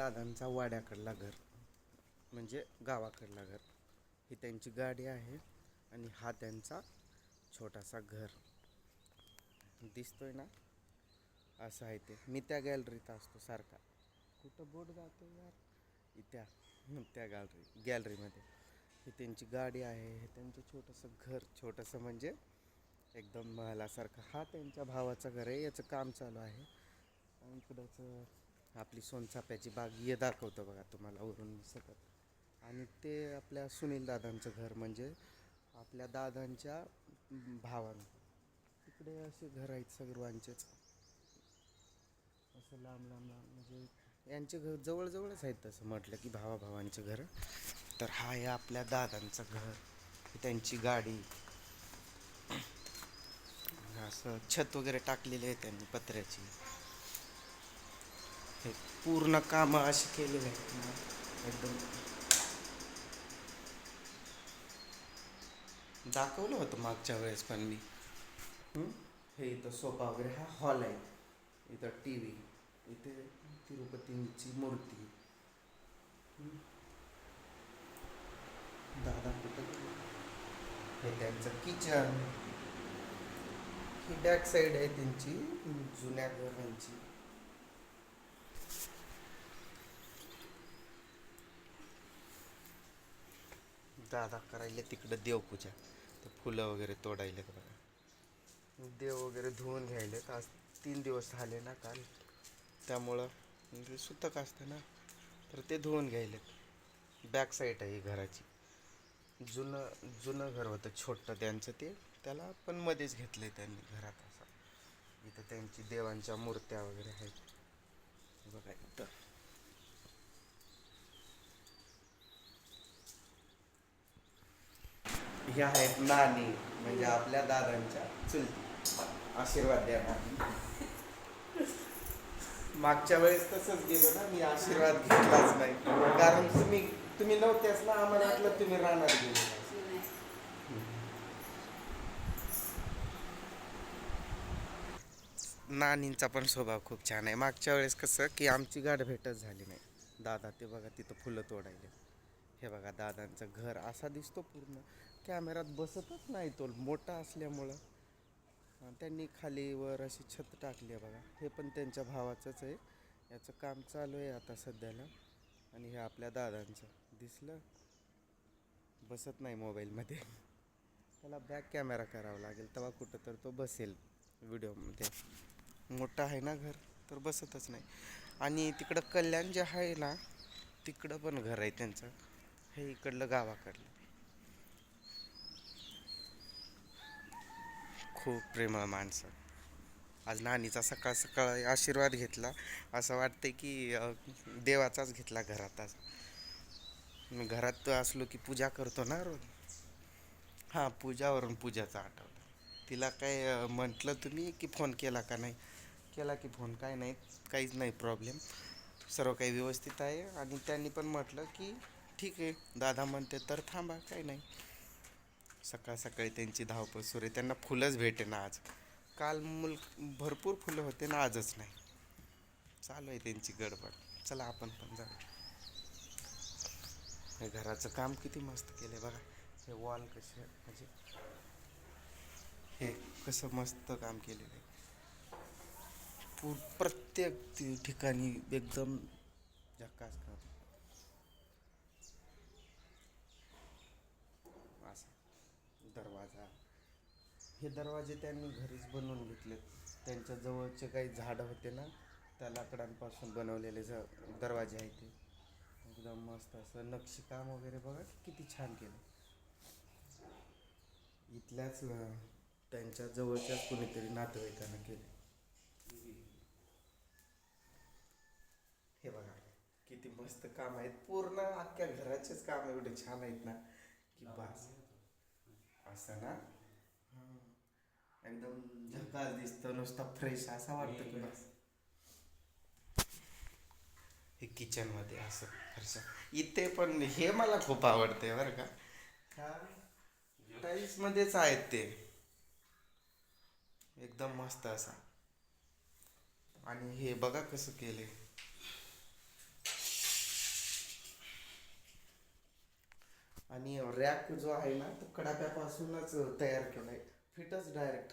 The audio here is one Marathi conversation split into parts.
दादांचा वाड्याकडला घर म्हणजे गावाकडला घर. ही त्यांची गाडी आहे आणि हा त्यांचा छोटासा घर. दिसतोय ना? असं आहे ते. मी त्या गॅलरीत असतो सारखा. कुठं बोट जातो यार? इत्या त्या गॅलरी गॅलरीमध्ये ही त्यांची गाडी आहे. हे त्यांचं छोटंसं घर छोटंसं म्हणजे एकदम महलासारखं. हा त्यांच्या भावाचं घर आहे. याचं काम चालू आहे. आणि इकडंच आपली सोनचाफ्याची बाग ये दाखवतो बघा तुम्हाला वरून सकत आणि ते आपल्या सुनील दादांचं घर म्हणजे आपल्या दादांच्या भावानं. तिकडे असे घर आहेत सर्वांचेच असं लांब लांब लांब म्हणजे यांचे घर जवळजवळच आहेत तसं म्हटलं की भावाभावांचं घर. तर हा आहे आपल्या दादांचं घर. त्यांची गाडी. असं छत वगैरे टाकलेले आहे त्यांनी पत्र्याची. हे पूर्ण कामं अशी केलेली आहेत ना एकदम. दाखवलं होतं मागच्या वेळेस पण मी. हे? इथं सोफा वगैरे हा हॉल आहे. इथं टी व्ही इथे तिरुपतींची मूर्ती. दादा कुठं हे त्यांचं किचन ही बॅक साईड आहे त्यांची जुन्या घरांची. दादा करायले तिकडं देवपूजा. ते फुलं वगैरे तोडायले बघा. देव वगैरे धुवून घ्यायलेत. आज तीन दिवस झाले ना काल. त्यामुळं म्हणजे सुतक असतं ना. तर ते धुवून घ्यायलेत. बॅक साईड आहे घराची. जुनं जुनं घर होतं छोटं त्यांचं ते. त्याला पण मध्येच घेतलंय त्यांनी घरात असं. इथं त्यांची देवांच्या मूर्त्या वगैरे आहेत. बघा इथं. ह्या आहेत नानी म्हणजे आपल्या दादांच्या चुलती. आशीर्वाद द्या ना. मागच्या वेळेस तसंच गेलो ना मी आशीर्वाद घेतलाच नाही. कारण तुम्ही तुम्ही नव्हत्याच ना आम्हाला वाटलं तुम्ही राहणार गेले. नानींचा पण स्वभाव खूप छान आहे. मागच्या वेळेस कसं की आमची गाठ भेटच झाली नाही. दादा ते बघा तिथं फुलं तोडायला. हे बघा दादांचं घर असा दिसतो पूर्ण. कॅमेरात बसतच नाही तो मोठा असल्यामुळं. त्यांनी खाली वर अशी छत टाकली आहे बघा. हे पण त्यांच्या भावाचंच आहे. याचं काम चालू आहे आता सध्याला. आणि हे आपल्या दादांचं. दिसलं? बसत नाही मोबाईलमध्ये. त्याला बॅक कॅमेरा करावा लागेल तेव्हा कुठं तर तो बसेल व्हिडिओमध्ये. मोठं आहे ना घर तर बसतच नाही. आणि तिकडं कल्याण जे आहे ना तिकडं पण घर आहे त्यांचं. हे इकडलं गावाकडलं. खूप प्रेमळ माणसं. आज नानीचा सकाळ सकाळ आशीर्वाद घेतला. असं वाटते की देवाचाच घेतला घरात आज. मी घरात असलो की पूजा करतो ना रोज. हां पूजावरून पूजाचं आठवलं तिला काय म्हटलं तुम्ही की फोन केला का नाही? केला की फोन काय नाही काहीच नाही प्रॉब्लेम. सर्व काही व्यवस्थित आहे. आणि त्यांनी पण म्हटलं की ठीक. आहे दादा म्हणते तर थांबा काही नाही. सकाळ सकाळी त्यांची धावपळ सुरू आहे. त्यांना फुलंच भेटे ना आज. काल मुल भरपूर फुलं होते ना आजच नाही. चालू आहे त्यांची गडबड. चला आपण पण जाऊ. हे घराचं काम किती मस्त केलं आहे बघा. हे वॉल कसे म्हणजे हे कसं मस्त काम केलेलं आहे. पूर प्रत्येक ठिकाणी एकदम झकास काम असं दरवाजा. हे दरवाजे त्यांनी घरीच बनवून घेतले. त्यांच्या जवळचे काही झाडं होते ना त्या लाकडांपासून बनवलेले ज दरवाजे आहेत ते. एकदम मस्त असं नक्षीकाम वगैरे बघा किती छान केलं. इथल्याच त्यांच्या जवळच्याच कोणीतरी नातेवाईकांना केले. हे बघा किती मस्त काम आहेत. पूर्ण अख्ख्या घराचेच काम एवढे छान आहेत ना की बास. असं ना? हं. एकदम झकास दिसतं नुसता फ्रेश असा वाटतं की बस हे किचनमध्ये असं फरशा इथे पण हे मला खूप आवडते बरं का. हा टाईल्स मध्येच आहेत ते. एकदम मस्त असा. आणि हे बघा कसं केले आणि रॅक जो आहे ना तो कडाप्यापासूनच तयार केला आहे फिटच डायरेक्ट.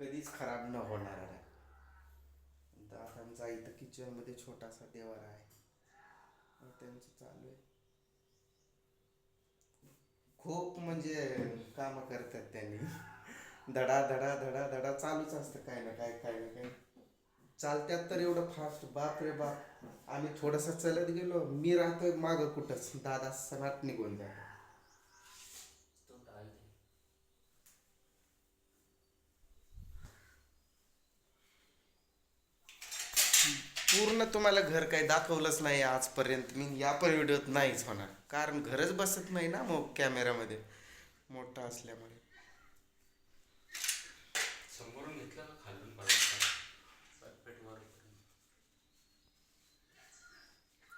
कधीच खराब न होणार आहे. दादांचा इथं किचनमध्ये छोटासा देवारा आहे. त्यांचं चालू आहे. खूप म्हणजे कामं करतात त्यांनी. धडा धडा धडा धडा चालूच असतं. काय ना काय काय ना काय चालत्यात तर एवढं फास्ट बाप रे बाप. आम्ही थोडस चलत गेलो. मी राहतोय माग कुठंच दादा सनाट निघून जा. पूर्ण तुम्हाला घर काही दाखवलंच नाही आजपर्यंत. मी या पण व्हिडिओत नाहीच होणार. कारण घरच बसत नाही ना मग कॅमेऱ्यामध्ये मोठा असल्यामुळे.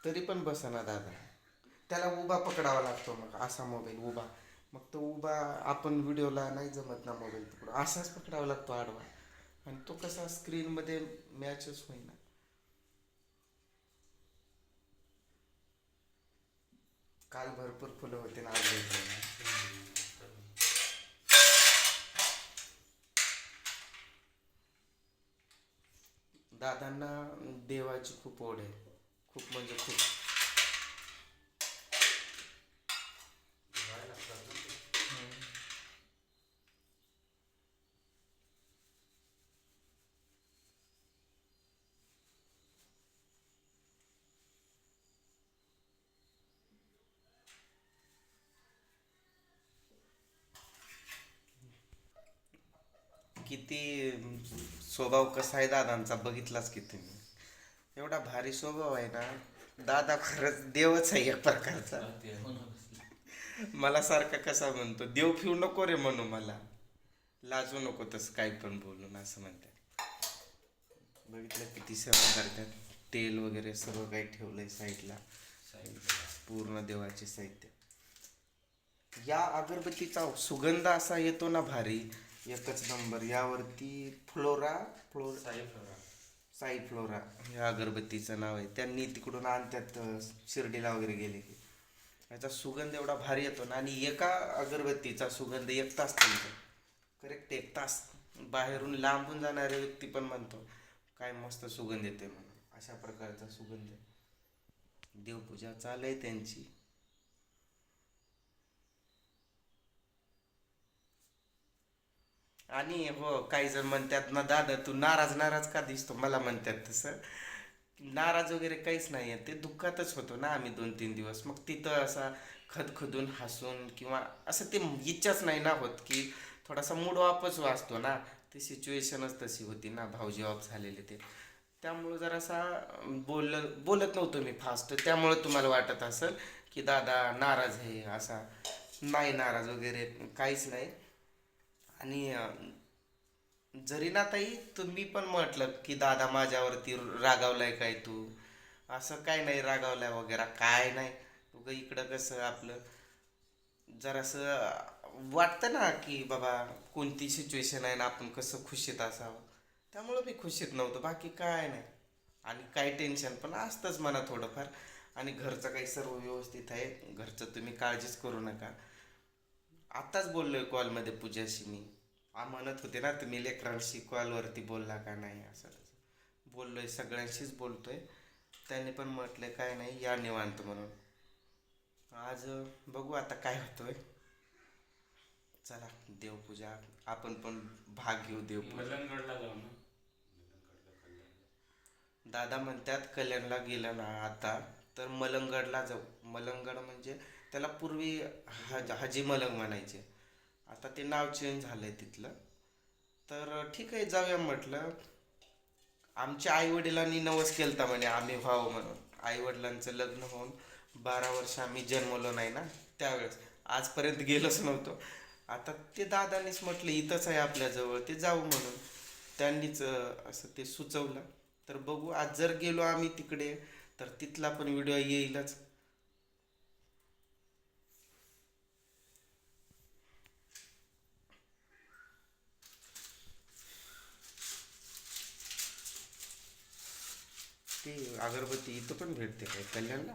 तरी पण बसना दादा. त्याला उभा पकडावा लागतो मग असा मोबाईल उभा. मग तो उभा आपण व्हिडिओला नाही जमत ना मोबाईल पकडून असाच पकडावा लागतो आडवा. आणि तो कसा स्क्रीनमध्ये मॅचच होईना. काल भरपूर फुलं होते ना आज दादांना देवाची खूप ओढ आहे. खूप म्हणजे खूप. किती स्वभाव कसा आहे दादांचा? बघितलाच की तुम्ही? एवढा भारी स्वभाव आहे ना. दादा खरंच देवच आहे एक प्रकारचा. मला बसली. मला सारखा कसा म्हणतो देव फिरू नको रे म्हणू मला. लाजू नको तसं काही पण बोलून असं म्हणतात बघितलं किती सेवा करतात. तेल वगैरे सर्व काही ठेवलंय साईडला. साईडला. पूर्ण देवाचे साहित्य. या अगरबत्तीचा सुगंध असा येतो ना भारी. एकच नंबर यावरती फ्लोरा फ्लोर साई फ्लोरा. ह्या अगरबत्तीचं नाव आहे त्यांनी तिकडून आणतात शिर्डीला वगैरे गेले की याचा सुगंध एवढा भारी येतो ना आणि एका अगरबत्तीचा सुगंध एक तास त्यांचा करेक्ट एक तास बाहेरून लांबून जाणाऱ्या व्यक्ती पण म्हणतो काय मस्त सुगंध येते म्हणून अशा प्रकारचा सुगंध आहे. देवपूजा चालू आहे त्यांची आणि हो काही जण म्हणतात ना दादा तू नाराज नाराज का दिसतो? मला म्हणतात तसं. नाराज वगैरे काहीच नाही आहे ते दुःखातच होतो ना आम्ही दोन तीन दिवस. मग तिथं असा खदखदून हसून किंवा असं ते इच्छाच नाही ना होत की थोडासा मूड ऑफच वाचतो ना. ती सिच्युएशनच तशी होती ना. भाऊजी ऑफ झालेले ते. त्यामुळं जरासा बोल बोलत नव्हतो मी फास्ट त्यामुळं तुम्हाला वाटत असेल की दादा नाराज आहे. असा नाही नाराज वगैरे काहीच नाही. आणि जरी ना ताई तुम्ही पण म्हटलं की दादा माझ्यावरती रागावलाय काय तू? असं काय नाही रागावलाय वगैरे काय नाही. उगं इकडं कसं आपलं जरासं वाटतं ना की बाबा कोणती सिच्युएशन आहे ना आपण कसं खुशीत असावं? त्यामुळं मी खुशीत नव्हतो बाकी काय नाही. आणि काही टेन्शन पण असतंच म्हणा थोडंफार. आणि घरचं काही सर्व व्यवस्थित आहे घरचं तुम्ही काळजीच करू नका. आत्ताच बोललोय कॉलमध्ये पूजाशी मी. आ म्हणत होते ना तुम्ही लेकरांशी कॉलवरती बोलला का नाही? असं तसं. बोललोय सगळ्यांशीच बोलतोय. त्यांनी पण म्हटलं काय नाही या निवांत म्हणून. आज बघू आता काय होतोय. चला देवपूजा. आपण पण भाग घेऊ देवपूजा. मलंगडला जाऊ ना. दादा म्हणतात कल्याणला गेलं ना आता तर मलंगडला जाऊ. मलंगड म्हणजे त्याला पूर्वी हज हजी मलंग म्हणायचे. आता ते नाव चेंज झालं आहे तिथलं. तर ठीक आहे जाऊया म्हटलं. आमच्या आई वडिलांनी नवस केलता म्हणे आम्ही व्हावं म्हणून. आई वडिलांचं लग्न होऊन बारा वर्ष आम्ही जन्मलो नाही ना त्यावेळेस. आजपर्यंत गेलोच नव्हतो. आता ते दादानीच म्हटलं इथंच आहे आपल्याजवळ ते जाऊ म्हणून. त्यांनीच असं ते सुचवलं. तर बघू आज जर गेलो आम्ही तिकडे तर तिथला पण व्हिडिओ येईलच ते अगरबत्ती इथं पण भेटते काय कल्याणला?